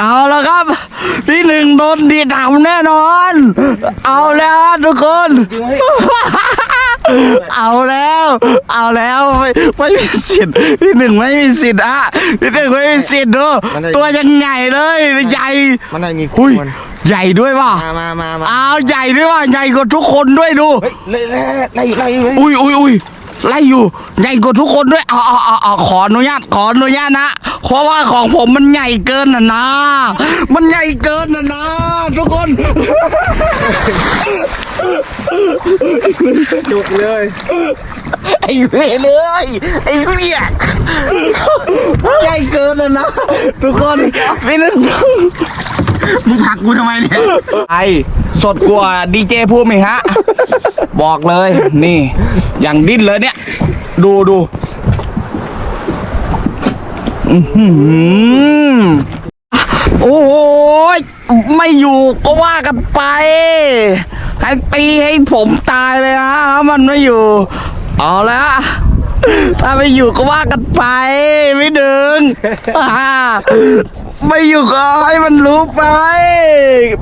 เอาแล้วครับ พี่หนึ่งโดนดีดำแน่นอน เอาแล้วฮะทุกคน เอาแล้ว เอาแล้วไม่ไม่มีสิทธิ์พี่หนึ่งไม่มีสิทธิ์อะพี่หนึ่งไม่มีสิทธิ์ดูมันได้ ตัวยังใหญ่เลยใหญ่มันได้มีอุ้ยคนใหญ่ด้วยว่ะมามามามาเอาใหญ่ด้วยว่ะใหญ่กว่าทุกคนด้วยดู เฮ้ยไล่ไล่ไล่ไล่ไล่อุ้ยอุ้ยอุ้ย ไล่อยู่ใหญ่กว่าทุกคนด้วยเอาเอาเอาเอาขออนุญาตขออนุญาตนะเพราะว่าของผมมันใหญ่เกินน่ะนะ มันใหญ่เกินน่ะนะ ทุกคนจุกเลย ไอ้เวรเลย ไอ้เรียกใหญ่เกินน่ะนะ ทุกคนไม่นึกมึงผลักกูทำไมเนี่ยไอ สดกว่าดีเจภูมิอีกฮะ บอกเลยนี่ อย่างดิ้นเลยเนี่ย ดูดูอื้อหือโอ้โหยไม่อยู่ก็ว่ากันไปให้ตีให้ผมตายเลยฮะถ้ามันไม่อยู่ เอาละถ้าไม่อยู่ก็ว่ากันไป ไม่ดึงอ่า ไม่อยู่ก็ให้มันรู้ไป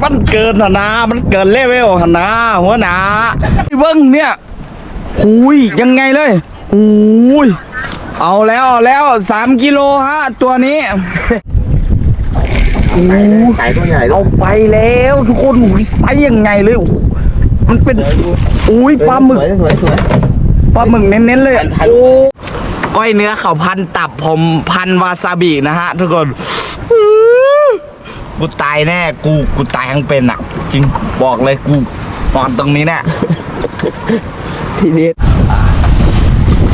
มันเกินหนนะมันเกินเลเวลหนนะหัวหนาไอ้เบิ้งเนี่ยหุยยังไงเลยหุยเอาแล้วเอาแล้วสามกิโลฮะตัวนี้ไก่ตัวใหญ่เอาไปแล้วทุกคนหุยไซส์ยังไงเลยโอ้โหมันเป็นอุ้ยปลาหมึกสวยสวยสวยปลาหมึกเน้นๆเลยพันๆโอ้ ก้อยเนื้อเขาพันตับผมพันวาซาบินะฮะ ทุกคนกูตายแน่ กูกูตายทั้งเป็นอะ จริงบอกเลยกูนอนตรงนี้แน่ทีนี้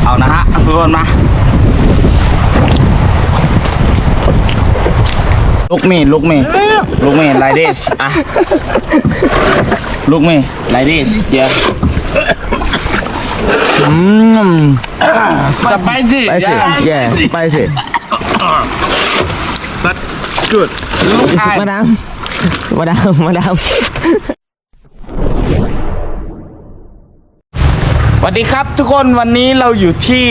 เอานะฮะ ทุกคนมาลูกมีลูกมีลูกมีไลดิสอะลูกมีไลดิสเจ้า อืมสไปซี่ไปสิ yeah ไปสิ but good มาดามมาดามมาดามสวัสดีครับทุกคนวันนี้เราอยู่ที่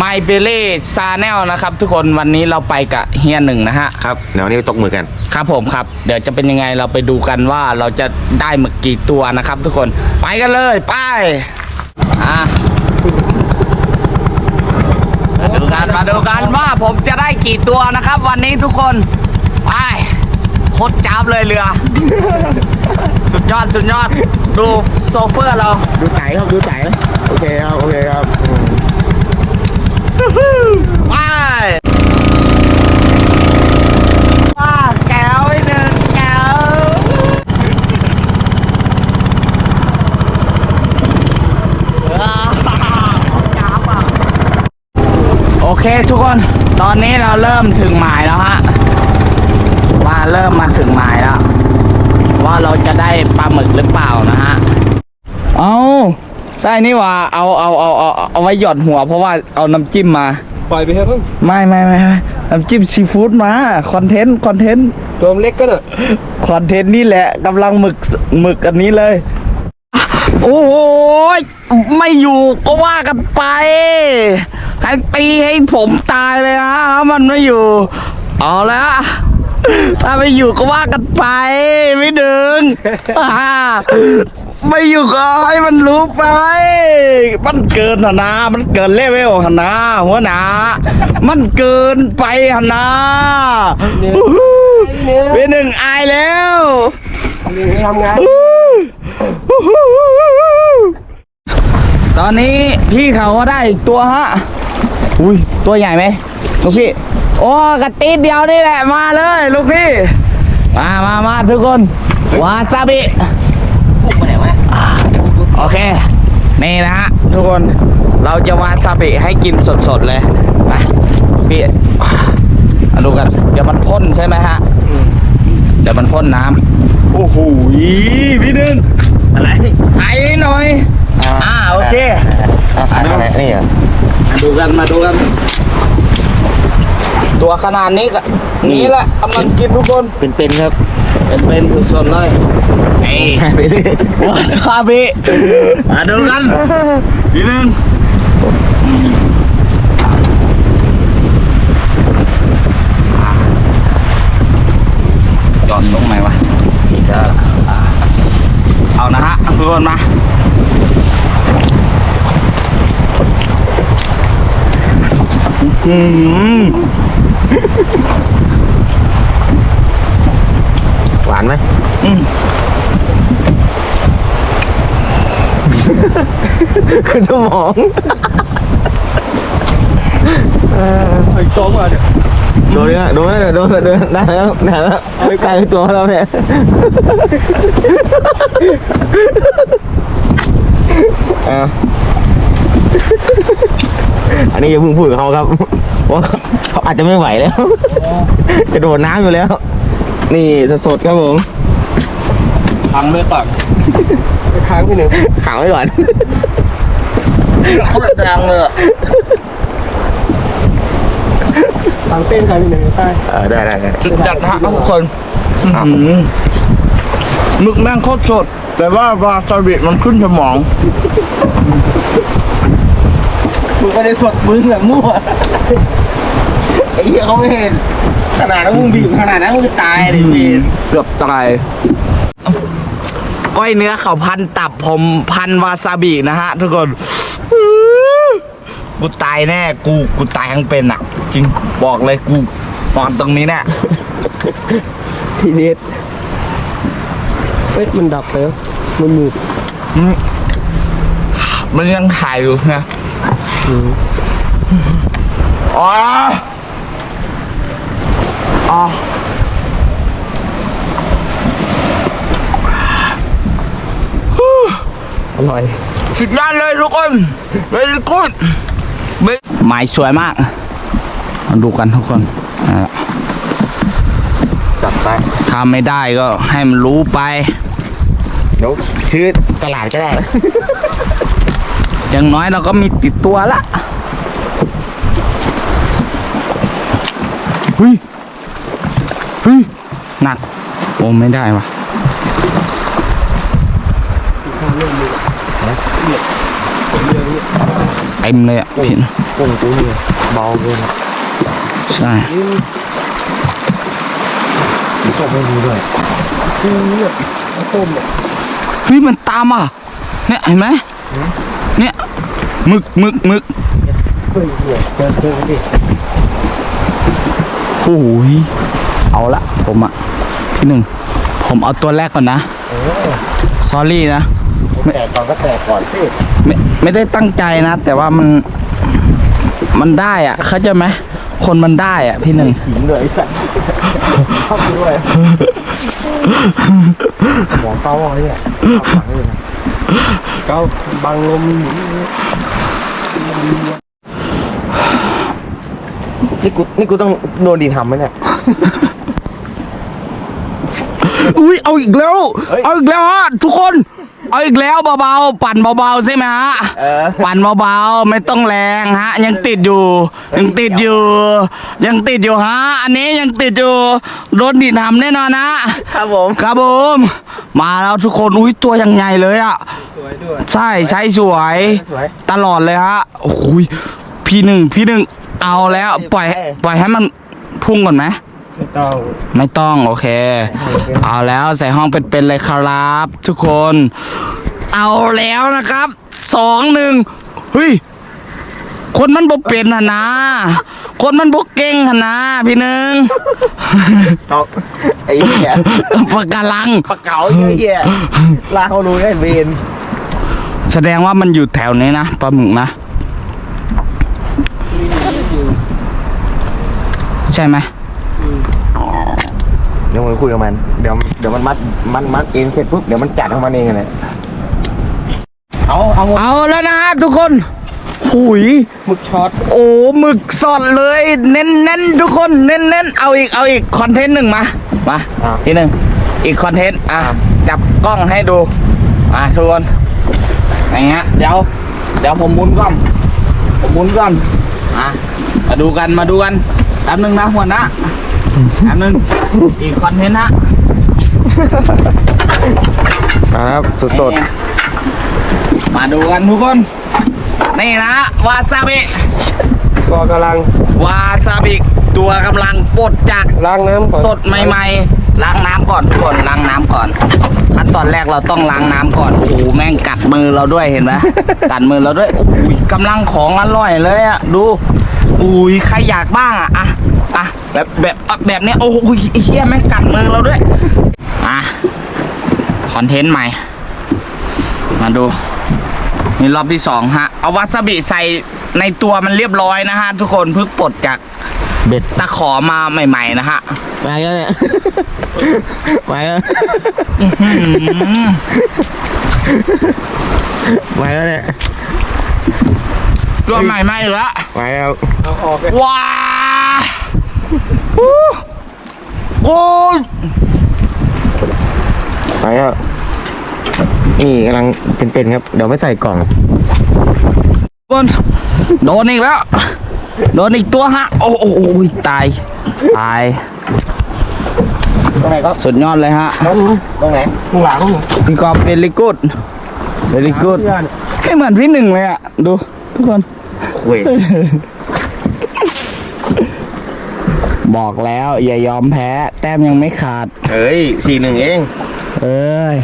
My b e l l e s a n e l นะครับทุกคนวันนี้เราไปกับเฮียหนึ่งนะฮะ ครับเดี๋ยววันนี้ไปตกมือกัน ครับผมครับ เดี๋ยวจะเป็นยังไงเราไปดูกันว่าเราจะได้หมึกกี่ตัวนะครับทุกคนไปกันเลย ไปอะ มาดูกันว่าผมจะได้กี่ตัวนะครับ วันนี้ทุกคนไปโคตรจ้าบเลยเรือ สุดยอดสุดยอด ดูโซเฟอร์เรา ดูไก่ครับดูไก่โอเคครับ โอเคครับ ไปว้าแก้วอีกหนึ่งแก้วว้าวจ้าบอะโอ เคทุกคน ตอนนี้เราเริ่มถึงหมายแล้วฮะ ว่าเริ่มมาถึงหมายแล้ว ว่าเราจะได้ปลาหมึกหรือเปล่านะฮะ เอาใช่นี่หว่าเอาเอาเอาเอาเอาไว้หยอดหัว เพราะว่าเอาน้ำจิ้มมา ปล่อยไปครับไม่ไม่ไม่ไม่น้ำจิ้มซีฟู้ดมาคอนเทนต์คอนเทนต์ตัวเล็กก็เนอะคอนเทนต์นี่แหละกำลังหมึกหมึกอันนี้เลย โอ้โหยไม่อยู่ก็ว่ากันไป ให้ตีให้ผมตายเลยนะถ้ามันไม่อยู่เอาล้วถ้าไม่อยู่ก็ว่ากันไป ไม่ดึงอ่าไม่อยู่ก็ให้มันรู้ไป มันเกินหนนะมันเกินเลเวลหนนะหัวหนา มันเกินไปหนนะเป็นหนึ่งอายแล้วทำงานตอนนี้พี่เขาก็ได้ตัวฮะ อุ้ยตัวใหญ่ไหมลูกพี่ โอ้กระติดเดียวนี่แหละมาเลยลูกพี่ มามามาทุกคน วาซาบิพุ่งไปไหนวะโอเค นี่นะฮะทุกคน เราจะวาซาบิให้กินสดๆเลยไปพี่มาดูกัน เดี๋ยวมันพ่นใช่ไหมฮะ เดี๋ยวมันพ่นน้ำโอ้โหพี่หนึ่งอะไรถ่ายนิดหน่อย อ่าโอเคอะไรนี่เหรอาดูกันมาดูกัน ตัวขนาดนี้ก็นี่แหละกำลังกินทุกคนเป็นๆครับ เป็นๆป็นสดๆเลยเนี่วาซาบิมาดูกันทีนึงหย้อนลงไหนวะนี่ก็เอานะฮะทุกคนมา อืมหวานไหมอืมขึ้นสมองไอ้โต๊ะมาเนี่ยโดนเนี่ยโดนเนี่ยโดนโดนได้แล้วได้แล้วใกล้ตัวเราเนี่ยอะ อันนี้อย่าเพิ่งพูดกับเขาครับเพราะเขาอาจจะไม่ไหวแล้ว จะโดดน้ำอยู่แล้ว นี่สดๆครับผมพังไว้ก่อนค้างพี่หนึ่งขังไว้ก่อนโคตรแดงเลยอะฟังเต้นกันพี่หนึ่งใต้เออได้ได้ได้ จุดจัดฮะทุกคนอื้อหือหมึกแม่งโคตรสด แต่ว่าวาซาบิมันขึ้นสมอง มึงไม่ได้สดมึงอะมั่วไอ้เหี้ยเขาไม่เห็น ขนาดนั้นมึงบีบขนาดนั้นมึงตายเลยพี่เกือบตายก้อยเนื้อเขาพันตับผมพันวาซาบินะฮะ ทุกคน กูตายแน่ กูกูตายทั้งเป็นอะ จริงบอกเลยกูนอนตรงนี้แน่ทีนี้เอ้ยมันดับแล้วมันมืดอืมมันยังถ่ายอยู่นะ อ๋ออ๋ออร่อยสุดยอดเลยทุกคนเ e ย y กูดไม้สวยมากมาดูกันทุกคนจัดไปถ้าไม่ได้ก็ให้มันรู้ไปเดี๋ยวซื้อตลาดก็ได้ อย่างน้อยเราก็มีติดตัวละเฮ้ยเฮ้ยหนัก โอ้ไม่ได้วะเต็มเลยอะพี่นะกุ้งกูเนี่ยเบาเกินใช่ก็ไม่รู้ด้วยเนี่ยต้มเนี่ยเฮ้ยมันตามอะ เนี่ยเห็นไหมเนี่ยห มึกหมึกหมึกเฮ้ยเนี่ยเจอเจอดิโอ้ยเอาละผมอะพี่หนึ่งผมเอาตัวแรกก่อนนะเออซอรี่นะแตกก่อนก็แตกก่อนพี่ไม่ไม่ได้ตั้งใจนะ แต่ว่ามันมันได้อะ เข้าใจไหมคนมันได้อะ พี่หนึ่งหินเลยไอ้สัตว์เข้าไปด้วยหมอเก้าอะไรเนี่ย ก้าบังลมนี่กูนี่กูต้องโดนดีทำไหมเนี่ย อุ้ยเอาอีกแล้ว เอาอีกแล้วฮะทุกคน เอาอีกแล้วเบาๆ ปั่นเบาๆใช่ไหมฮะเออ ปั่นเบาๆไม่ต้องแรงฮะ ยังติดอยู่ ยังติดอยู่ ยังติดอยู่ฮะ อันนี้ยังติดอยู่โดนดีดทำแน่นอนนะครับผม ครับผมมาแล้วทุกคนอุ้ยตัวยังใหญ่เลยอะ สวยด้วย ใช่ใช่สวย สวยตลอดเลยฮะโอ้ยพี่หนึ่งพี่หนึ่งเอาแล้วปล่อยเอ้ยปล่อยให้มันพุ่งก่อนไหม ไม่ต้องไม่ต้องโอเค เอาแล้วใส่ห้องเป็นๆเลยครับ ทุกคน เอาแล้วนะครับสองหนึ่งเฮ้ยคนมันบกเป็นหนนะ คนมันบกเก่งหนนะพี่หนึ่งเอาไอ้เหี้ยปากกาลังปลาเก๋าไอ้เหี้ยลากเขารู้ได้เวนแสดงว่ามันอยู่แถวนี้นะปลาหมึกนะ ใช่ไหม เดี๋ยวมึงคุยกับมัน เดี๋ยวเดี๋ยวมันมัดมันมัดเองเสร็จปุ๊บเดี๋ยวมันจัดของมันเองเลยเอาเอาเอาแล้วนะฮะทุกคน หุยหมึกช็อต โอ้หมึกสดเลย เน้นเน้นๆทุกคนเน้นเน้นๆเอาอีกเอาอีกคอนเทนต์หนึ่งมา มาทีหนึ่งอีกคอนเทนต์อะจับกล้องให้ดู อะทุกคนอย่างเงี้ยเดี๋ยวเดี๋ยวผมหมุนกล้องผมหมุนกล้องอะมาดูกันมาดูกันแป๊บนึงนะหัวหน้า แป๊บนึงอีกคอนเทนต์นะครับสดนี่มาดูกันทุกคน นี่นะ วาซาบิๆก็กำลัง วาซาบิตัวกำลังปลดจากล้างน้ำก่อน สดใหม่ล้างน้ำก่อนทุกคนล้างน้ำก่อน ขั้นตอนแรกเราต้องล้างน้ำก่อน โอ้โหแม่งกัดมือเราด้วยเห็นไหมกัดมือเราด้วยอุ้ยกำลังของอร่อยเลยอะ ดู อุ้ยใครอยากบ้างอะอะอะ แบบแบบอะแบบนี้โอ้โหไอ้เหี้ยแม่งกัดมือเราด้วยอะคอนเทนต์ใหม่ มาดู นี่รอบที่สองฮะ เอาวาซาบิใส่ในตัวมันเรียบร้อยนะฮะ ทุกคนเพิ่งปลดจากเบ็ดตะขอมาใหม่ๆนะฮะไปแล้วเนี่ยไปแล้วอืมไปแล้วเนี่ยตัวใหม่มาอีกแล้วไปแล้วว้าฮู้ โอ้ยไปแล้วนี่กำลังเป็นๆครับ เดี๋ยวไม่ใส่กล่องบนโดนอีกแล้ว โดนอีกตัวฮะ โอ้โหตาย ตาย ตรงไหนก็สุดยอดเลยฮะ ตรงไหนข้างหลังพี่กอบเวลิกูดเวลิกูดไม่เหมือนพี่หนึ่งเลยอะ ดู ทุกคนเว้ย บอกแล้วอย่ายอมแพ้ แต้มยังไม่ขาดเฮ้ยสี่หนึ่งเอง เอ้ย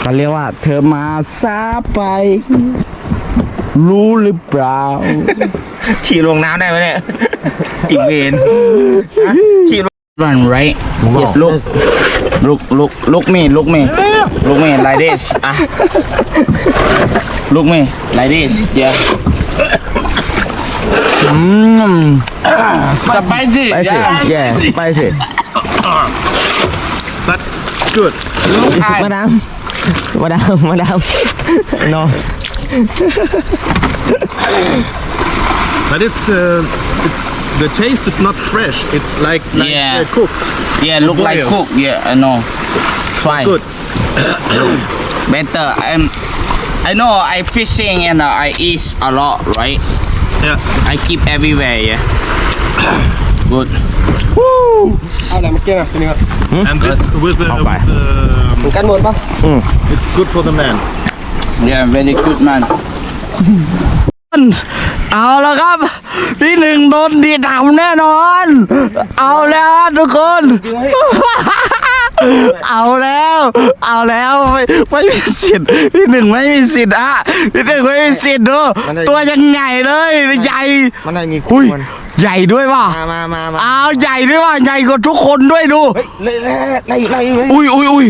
เขาเรียกว่า เธอมาซาไป รู้หรือเปล่าขี่ลงน้ำได้ไหมเนี่ย อีกเวนขี่ลง Run right yes look look look look me look me look me like this อะ look me like this yeah อืมสไปซี่ไปสิแย่ไปสิ But good. มาด Mm. spicy. Spicy. Yeah. yeah spicy. but good. What Is it madam? Madam, madam. no. but it's uh, it's the taste is not fresh. It's like, like yeah. Uh, cooked. Yeah, look like cooked. Yeah, I know. Try. Good. Better. I'm. I know I fishing and uh, I eat a lot, right? Yeah. I keep everywhere yeah good อะไรเมื่อกี้นะนี่ครับ And this with the, Bye-bye. with the กันหมดปะ it's good for the man. yeah very good man เอาแล้วครับ พี่หนึ่งโดนดีดำแน่นอน เอาแล้วฮะทุกคน เอาแล้ว เอาแล้วไม่ไม่มีสิทธิ์พี่หนึ่งไม่มีสิทธิ์อะพี่หนึ่งไม่มีสิทธิ์ดูตัวยังใหญ่เลยใหญ่มันได้มีหุยมันใหญ่ด้วยว่ะมามามามาเอาใหญ่ด้วยว่ะใหญ่กว่าทุกคนด้วยดู เฮ้ยไล่ไล่ไล่ไล่ไล่อุ้ยอุ้ยอุ้ย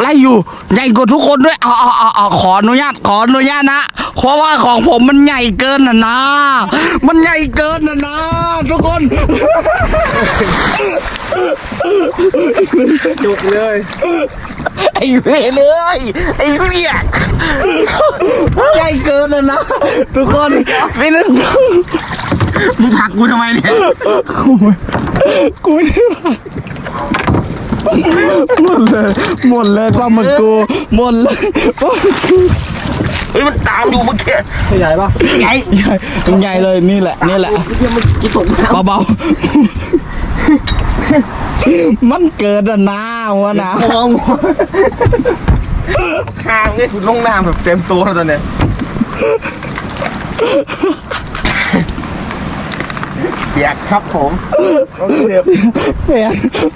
ไล่อยู่ใหญ่กว่าทุกคนด้วยเอาเอาเอาเอาขออนุญาตขออนุญาตนะ เพราะว่าของผมมันใหญ่เกินน่ะนะ มันใหญ่เกินน่ะนะ ทุกคน จุกเลย ไอ้เวรเลยไอ้เรียกใหญ่เกินน่ะนะ ทุกคนไม่นึกมึงผลักกูทำไมเนี่ยกูกูไม่ได้ผลัก หมดเลย หมดเลยปลาหมึกกู หมดเลยปลาหมึกกูเฮ้ยมันตามอยู่เมื่อกี้ใหญ่ปะใหญ่ใหญ่ใหญ่เลยนี่แหละนี่แหละกี่ตกน้เบาๆ มันเกิดอะนะวะนะำมองข้างนี่ลงน้ำแบบเต็มตัวแล้วตอนเนี้ย เปียกครับผมแฟน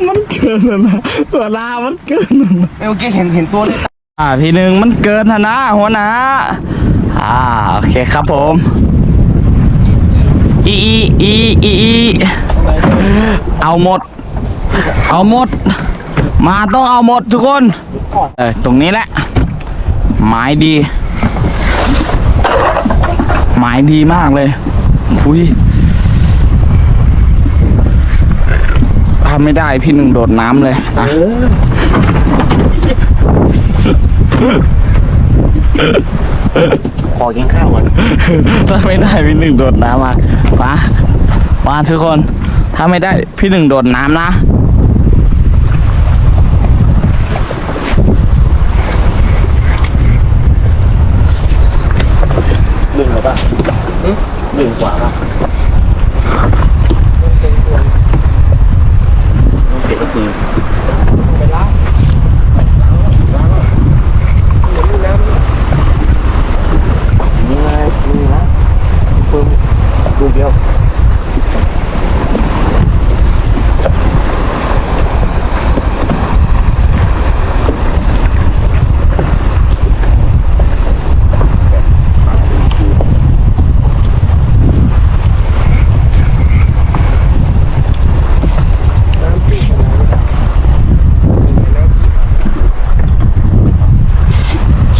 มันเกินอะนะตัวลามันเกินอะนะเมื่อกี้เห็นเห็นตัวเลยอ่าทีหนึ่งมันเกินอะนะหัวหนะอ่าโอเคครับผมอีอีอีอีอีเอาหมด เอาหมด มาต้องเอาหมดทุกคน เออตรงนี้แหละ หมายดี หมายดีมากเลยอุ้ย ทำไม่ได้พี่หนึ่งโดดน้ำเลยอะขอกินข้าวก่อนถ้าไม่ได้พี่หนึ่งโดดน้ำมามามาทุกคน ถ้าไม่ได้พี่หนึ่งโดดน้ำนะหนึ่งหรือปะหนึ่งกว่าปะ ต้องเก็บก็คือนี่ไงนี่นะปึ้มลูกเดียว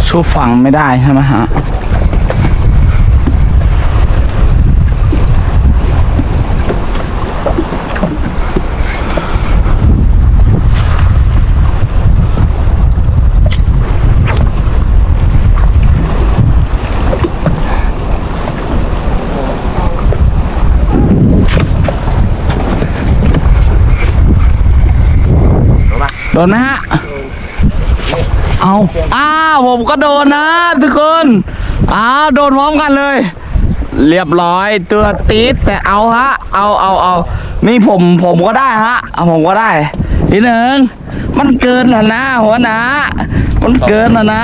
สู้ฝั่งไม่ได้ใช่ไหมฮะโดนไหมฮะ เอาอ้าวผมก็โดนนะทุกคนอ้าวโดนพร้อมกันเลย เรียบร้อยตัวตีดแต่เอาฮะ เอาเอาเอานี่ผมผมก็ได้ฮะเอาผมก็ได้ทีหนึ่งมันเกินแล้วนะหัวหนามันเกินแล้วนะ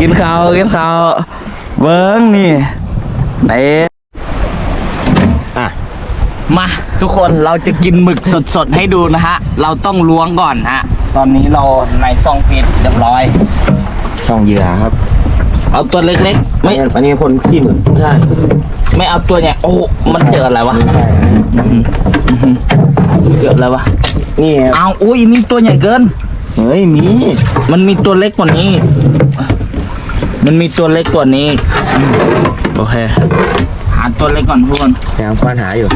กินข้าวกินข้าวเบิ้งนี่ไหนอะมาทุกคนเราจะกินหมึกสดๆให้ดูนะฮะ เราต้องล้วงก่อนฮะ ตอนนี้เราในซองฟิตเรียบร้อยช่องเหยื่อครับ เอาตัวเล็กๆ ไม่ อันนี้พ่นขี้หมึกใช่ ไม่เอาตัวเนี่ยโอ้โหมันเจออะไรวะใช่เจออะไรวะ นี่ครับเอาอุ้ยนี่ตัวใหญ่เกิน เฮ้ย มี มันมีตัวเล็กกว่านี้ มันมีตัวเล็กกว่านี้อืมโอเค หาตัวเล็กก่อนทุกคนแถมควานหาอยู่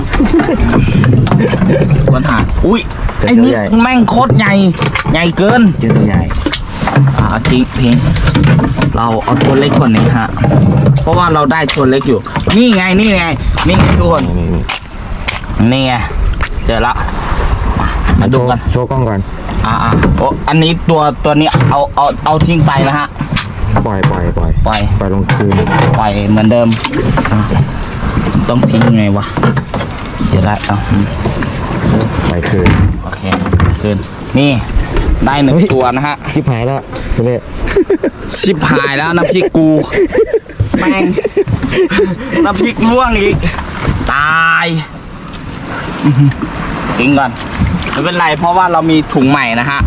ควรหา อุ้ยแต่ ไอ้นี่ตัวใหญ่แม่งโคตรใหญ่ใหญ่เกินเจอตัวใหญ่อ่าทิ้งทิ้งเราเอาตัวเล็กกว่านี้ฮะ เพราะว่าเราได้ตัวเล็กอยู่ นี่ไงนี่ไงนี่ไงทุกคนนี่นี่นี่ไงเจอละมามาดูกันโชว์กล้องก่อนอ่าอ่าโอ้อันนี้ตัวตัวนี้เอาเอาเอาทิ้งไปนะฮะปล่อยปล่อยปล่อยปล่อยปล่อยลงคืนปล่อยเหมือนเดิมอะต้องทิ้งไงวะเดี๋ยวได้เอาอืมปล่อยคืน โอเคขึ้นนี่ได้หนึ่งเฮ้ยตัวนะฮะชิบหายแล้วทุเรศชิบหายแล้วน้ำพริกกูแม่งน้ำพริกล่วงอีก ตายอื้อหือทิ้งก่อนไม่เป็นไรเพราะว่าเรามีถุงใหม่นะฮะ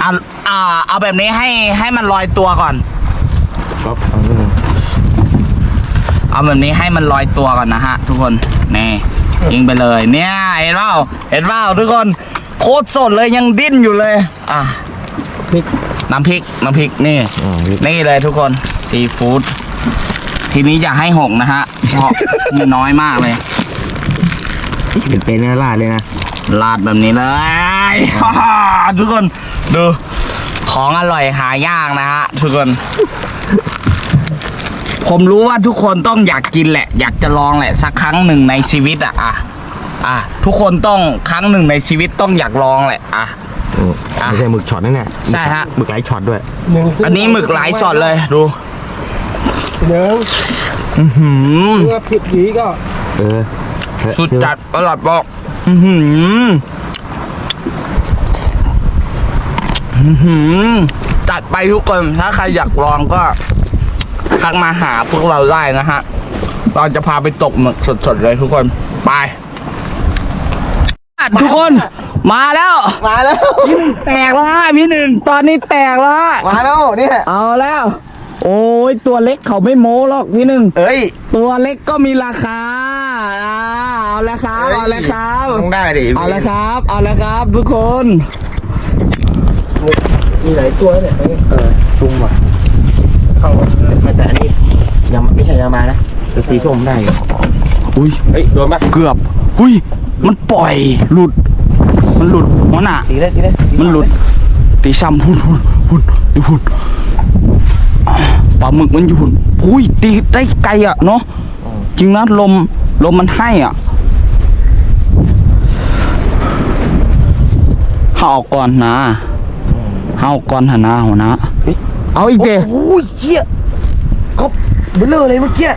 เอาอ่าเอาแบบนี้ให้ให้มันลอยตัวก่อนก๊อฟเอานิดนึงเอาแบบนี้ให้มันลอยตัวก่อนนะฮะ ทุกคนนี่ยิงไปเลย เนี่ยเห็นเปล่าเห็นเปล่าทุกคนโค ตรสดเลยยังดิ้นอยู่เลย อะพริกน้ำพริกน้ำพริกนี่อ๋อนี่นี่เลยทุกคนซีฟู้ดทีนี้อย่าให้หกนะฮะ เพราะมีน้อยมากเลย เป็นเป็นเนื้อลาดเลยนะลาดแบบนี้เลย ทุกคนดูของอร่อยหายากนะฮะ ทุกคน ผมรู้ว่าทุกคนต้องอยากกินแหละ อยากจะลองแหละ สักครั้งหนึ่งในชีวิตอะอะ อะทุกคนต้องครั้งหนึ่งในชีวิตต้องอยากลองแหละอะ อืมอะไม่ใช่หมึกช็อตนั่นแหละใช่ฮะ หมึกไร้ช็อตด้วย อันนี้หมึกหลายสอดเลยดูเดี๋ยวอื้อหือเมื่อผิดผีก็เออเฮ้ยสุดจัดอร่อยบอกอื้อหืออื้อหือจัดไปทุกคนถ้าใครอยากลองก็ทักมาหาพวกเราได้นะฮะเราจะพาไปตกหมึกสดๆเลยทุกคนไป ทุกคน มาแล้วมาแล้ว แตกแล้วฮะพี่หนึ่งตอนนี้แตกแล้วฮะมาแล้วเนี่ยเอาแล้ว โอ้ยตัวเล็กเขาไม่โม้หรอกพี่หนึ่งเอ้ย ตัวเล็กก็มีราคาอ่าเอาละครับเอาละครับต้องได้ดิเอาละครับ เอาละครับ ทุกคนมีหลายตัวเนี่ยเออจุ่มว่ะเข้ามาแต่อันนี้ยังไม่ใช่ยามานะแต่สีส้มได้อยู่อุ้ยเฮ้ยโดนปะเกือบอุ้ย มันปล่อยหลุด มันหลุดหัวหน้าสีได้สีได้มันหลุดตีซ้ำหุ่นหุ่นหุ่นอยู่หุ่นอ่าปลาหมึกมันอยู่หุ่นอุ้ยตีได้ไกลอะเนาะจริงนะลมลมมันให้อะเฮาเอาก่อนนะเฮาเอาก่อนหนนะหัวหนะเอาอีกเดโอ้ยเหี้ยก็เบลอเลยเมื่อกี้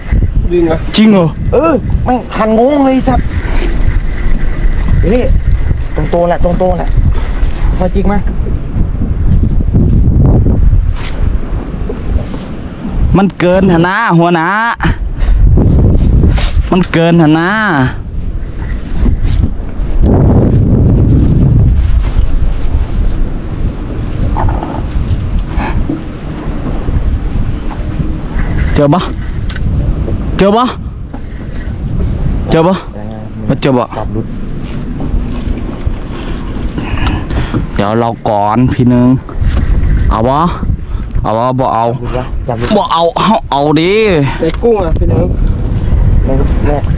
ยิงเหรอจริงเหรอเออแม่งคันงงเลยสัตว์ นี่ตรงโตแหละตรงโตแหละพอจริงไหมมันเกินหนนะหัวหนะมันเกินหนนะเจอปะเจอปะเจอปะไม่เจอปะ จับรุด เดี๋ยวเราก่อนพี่นึง เอาวะเอาเอาบ่เอาจับดูบ่เอาเอาเอาดิในกุ้งอะพี่น้องใน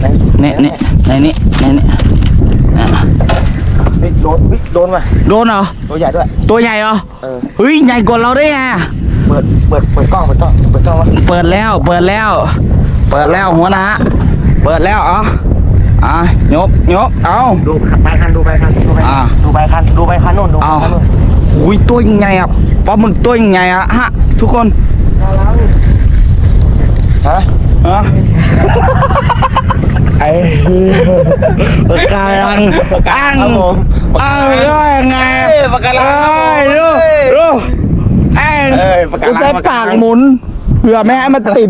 ในเนี่ยเนี่ยในนี้ในนี้อะเฮ้ยโดนเฮ้ยโดนว่ะโดนเหรอตัวใหญ่ด้วย ตัวใหญ่เหรอเออเฮ้ยใหญ่กว่าเราได้ไงเปิดเปิดเปิดกล้องเปิดกล้องเปิดกล้องวะเปิดแล้วเปิดแล้ว เปิดแล้วหัวหนะเปิดแล้วเอ๋อ อะยกยกเอา ดูใบคันดูใบคันดูใบอ่าดูใบคันดูใบคันโน่นดูใบเอาคันโน่นอุ้ยตัวยังไงอะปลาหมึกตัวยังไงอะฮะทุกคนฮะฮะไอ้ปากกาลังอังครับผมอังได้ยังไงเอ้ยปากกาลังครับผม เอ้ยดูดูไอ้เอ้ยปากกาลังใช้ปากกาปาลักงหมุนเพื่อไม่ให้มันติด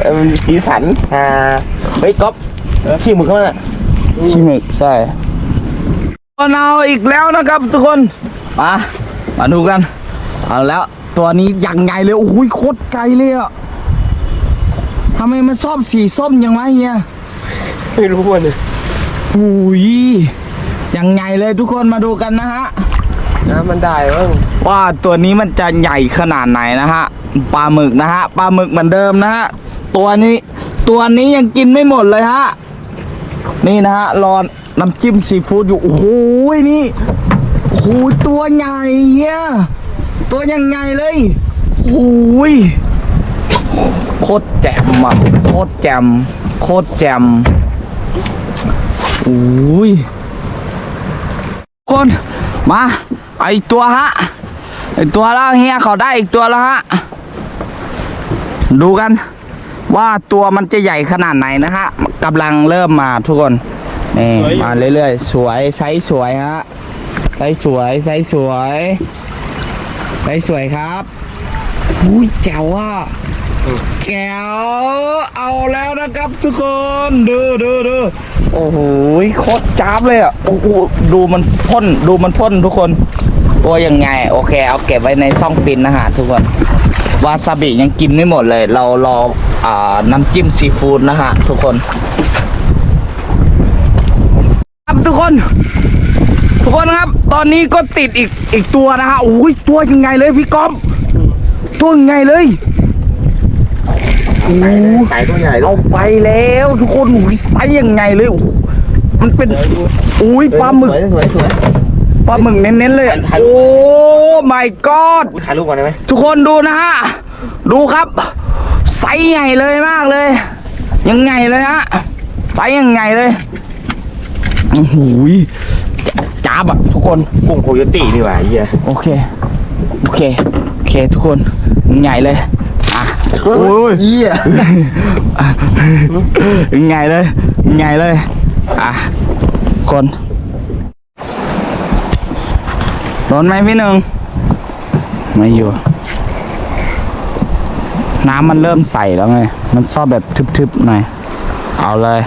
เออมันมีสีสันอ่า เฮ้ยก๊อฟขี้หมึกเข้ามาน่ะชิมิกใช่มเอาอีกแล้วนะครับ ทุกคนมามาดูกันเอาแล้วตัวนี้ยังไงเลยโอ้ยโคตรไกลเลยอะทำไมมันชอบสีส้มยังไงเฮียไม่รู้มันเลยหุยยังไงเลยทุกคนมาดูกันนะฮะน้ำมันได้บ้างว่าตัวนี้มันจะใหญ่ขนาดไหนนะฮะปลาหมึกนะฮะปลาหมึกเหมือนเดิมนะฮะตัวนี้ ตัวนี้ยังกินไม่หมดเลยฮะ นี่นะฮะ รอน้ำจิ้มซีฟู้ดอยู่ โอ้โหนี่โอ้โหตัวใหญ่เฮียตัวยังไงเลยโอ้โหโคตรแจ่มอะโคตรแจ่มโคตรแจ่มโอ้ยคนมาไอตัวฮะไอตัวแล้วเฮียเขาได้อีกตัวแล้วฮะ ดูกัน ว่าตัวมันจะใหญ่ขนาดไหนนะฮะกำลังเริ่มมาทุกคนนี่มาเรื่อยๆ สวยไซส์สวยฮะไซส์สวยไซส์สวยไซส์สวยครับอุ้ยแจ๋วอะแจ๋วเอาแล้วนะครับ ทุกคนดูดูดูโอ้โหโคตรจ้าบเลยอะโอ้โหดูมันพ่นดูมันพ่นทุกคนตัวยังไง โอเค เอาเก็บไว้ในซ่องฟินนะฮะทุกคน วาซาบิยังกินไม่หมดเลย เรารออ่าน้ำจิ้มซีฟู้ดนะฮะ ทุกคน ครับทุกคน ทุกคนครับ ตอนนี้ก็ติดอีกอีกตัวนะฮะโอ้ยตัวยังไงเลยพี่ก๊อฟตัวยังไงเลยโอ้โหไก่ตัวใหญ่ด้วเอายไปแล้ว ทุกคนโอ้ยไซส์ยังไงเลยโอ้โหมันเป็นอุ้ยปลาหมึกสวยสวยสวย ปลาหมึกเน้นๆเลยถ่ายรูโอ้ป my god กูถ่ายรูปก่อนได้ไหมทุกคนดูนะฮะ ดูครับ ไซส์ใหญ่เลยมากเลย ยังไงเลยฮะ ไซส์ยังไงเลยโอ้โหยจ้าบอะทุกคน กุ้งโคโยตี้นี่หว่าไอ้เหี้ยโอเค โอเค โอเค ทุกคนใหญ่เลย อะ โอ้ยเหี้ยใหญ่เลยใหญ่เลย อะ คน โดนไหมพี่หนึ่งไม่อยู่ น้ำมันเริ่มใสแล้วไง มันชอบแบบทึบๆหน่อย เอาเลย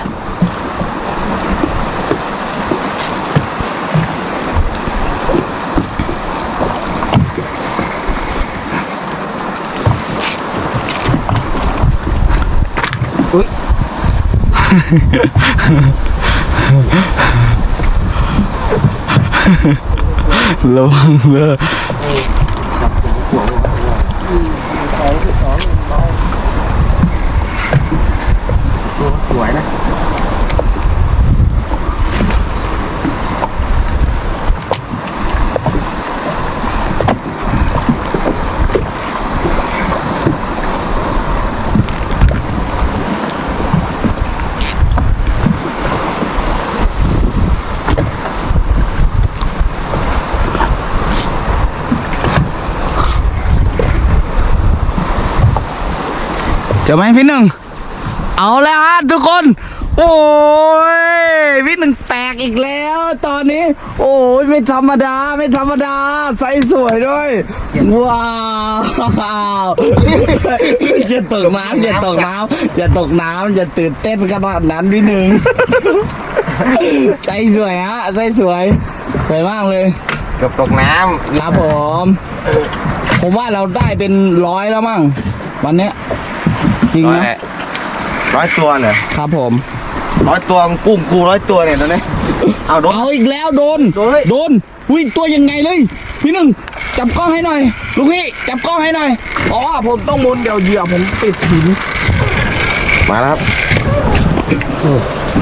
ระวังเลย จอไหมพี่หนึ่ง เอาแล้วฮะทุกคน โอ้ยพี่หนึ่งแตกอีกแล้ว ตอนนี้ โอ้ยไม่ธรรมดาไม่ธรรมดาไซส์สวยด้วย ว้าวอย่าตกน้ำอย่าตกน้ำอย่าตกน้ำอย่าตื่นเต้นขนาดนั้นพี่หนึ่งไซส์สวยฮะไซส์สวยสวยมากเลยเกือบตกน้ำครับผม ผมว่าเราได้เป็นร้อยแล้วมั้งวันเนี้ย จริงร้อยนะร้อยตัวเหรอครับผม ร้อยตัวกุ้งกูร้อยตัวเนี่ยตอนนี้เอาโดน เอาอีกแล้วโดน โดนเลย โดนอุ้ยตัวยังไงเลย พี่หนึ่งจับกล้องให้หน่อย ลูกพี่จับกล้องให้หน่อยเพราะว่าผมต้องหมุนเดี๋ยวเหยื่อผมติดหิน มาแล้วครับ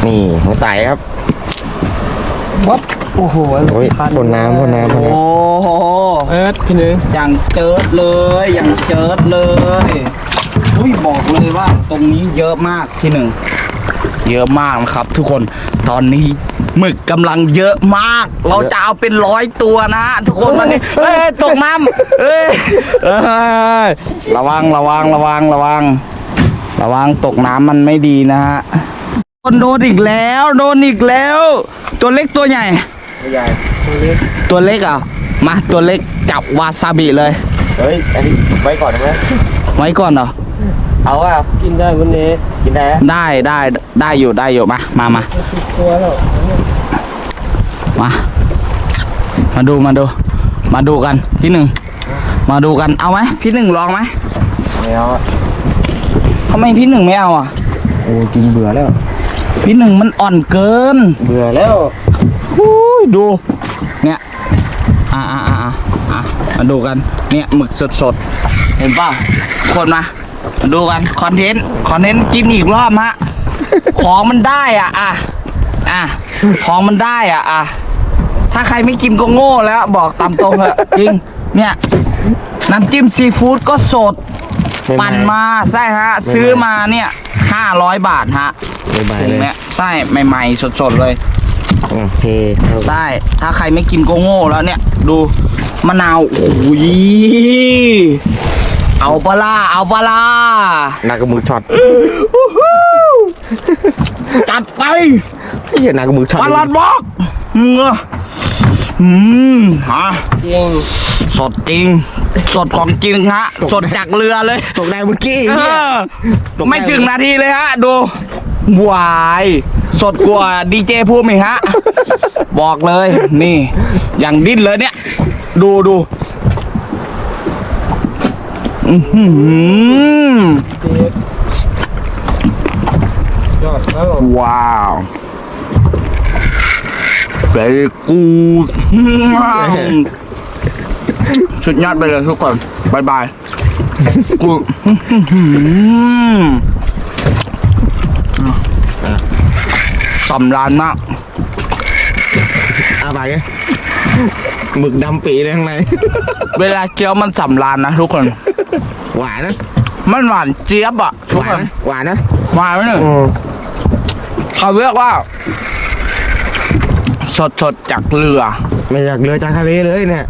นี่หัวไตครับวับโอ้โหโอ้ยพ่นน้ำพ่นน้ำพ่นโอ้น้ำโห เอิร์ธพี่หนึ่งอย่างเจิดเลย อย่างเจิดเลย อุ้ยบอกเลยว่าตรงนี้เยอะมากพี่หนึ่ง เยอะมากนะครับ ทุกคนตอนนี้หมึกกำลังเยอะมาก เราจะเอาเป็นร้อยตัวนะ ทุกคนวันนี้เอ้ยตกน้ำเอ้ยเอ้ยระวังระวังระวังระวัง ระวังตกน้ำมันไม่ดีนะฮะคนโดนอีกแล้วโดนอีกแล้ว ตัวเล็กตัวใหญ่ใหญ่ตัวเล็กอะมาตัวเล็กจับวาซาบิเลย เฮ้ย อันนี้ไว้ก่อนได้ไหมไว้ก่อนเหรอ เอาว่ากินได้วันนี้กินได้นะได้ได้ได้อยู่ได้อยู่มามามาตัวแล้วมา มาดูมาดู มาดูกันพี่หนึ่งมาดูกันเอาไหมพี่หนึ่งลองไหมไม่เอาอะทำไมพี่หนึ่งไม่เอาอะโอ้กินเบื่อแล้ว พี่หนึ่งมันอ่อนเกิน เบื่อแล้วอุ้ยดู เนี่ยอ่าอ่าอ่าอ่าอะมาดูกัน เนี่ยหมึกสดสดๆเห็นเปล่าคนมามา ดูกันคอนเทนต์คอนเทนต์จิ้มอีกรอบฮะ ของมันได้อะอะอะของมันได้อะอะถ้าใครไม่กินก็โง่แล้ว บอกตามตรงเถอะจริง เนี่ยน้ำจิ้มซีฟู้ดก็สด ปั่นมาใช่ฮะ ซื้อมาเนี่ยห้าร้อยบาทฮะไม่บายถุงเลยเนี้ยใช่ใหม่ๆสดๆเลย โอเคครับใช่ ถ้าใครไม่กินก็โง่แล้วเนี่ย ดูมะนาว โอ้ย เอาปะล่าเอาปะล่าหนักกับมือช็อตจัดไปเฮียหนักกับมือช็อตปลาลัดบอกเงืออืมฮะจริงสดจริง สดของจริงฮะ สดจากเรือเลย ตกได้เมื่อกี้เอเหี้ยอไม่ถึงนาทีเลยฮะ ดูหวาย สดกว่าดีเจภูมิอีกฮะ บอกเลย นี่ อย่างดิ้นเลยเนี่ย ดูดู อื้อหือเด็ดยอดแล้วว้าวเ e รกูดสุดยอดไปเลยทุกคนบายบายกูสำรานมากอาไปไงหมึกดำปีเลยข้างใน เวลาเคี้ยวมันสำรานนะทุกคน หวานนะมันหวานเจี๊ยบอะทุหกวาคนนนะหวานนะหวานไหมหนึ่งอืมเขาเรียกว่า สดสดๆจากเรือ ไม่อยากเรือจากทะเลเลยเนี่ย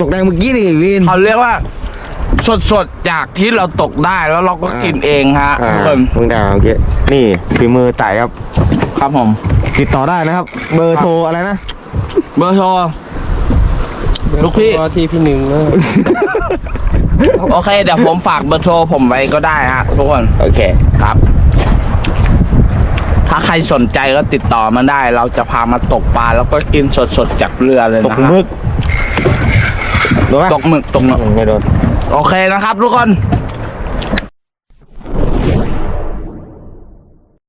ตกได้เมื่อกี้นี่วิน เขาเรียกว่า สดสดๆจากที่เราตกได้แล้วเราก็กินเองฮะอ่าทุกคนเพิ่งด่าเมื่อกี้นี่ฝีมือไต่ครับ ครับผม ติดต่อได้นะครับ เบอร์โทรอะไรนะ เบอร์โทรลูกพี่ตัวที่พี่หนึ่งนะ โอเค เดี๋ยวผมฝากเบอร์โทรผมไว้ก็ได้ฮะทุกคน โอเค ครับ ถ้าใครสนใจก็ติดต่อมาได้ เราจะพามาตกปลาแล้วก็กินสดๆจากเรือเลยตกนะฮะหมึกโดนปะตกหมึกตกหมึกไม่โดน โอเคนะครับทุกคน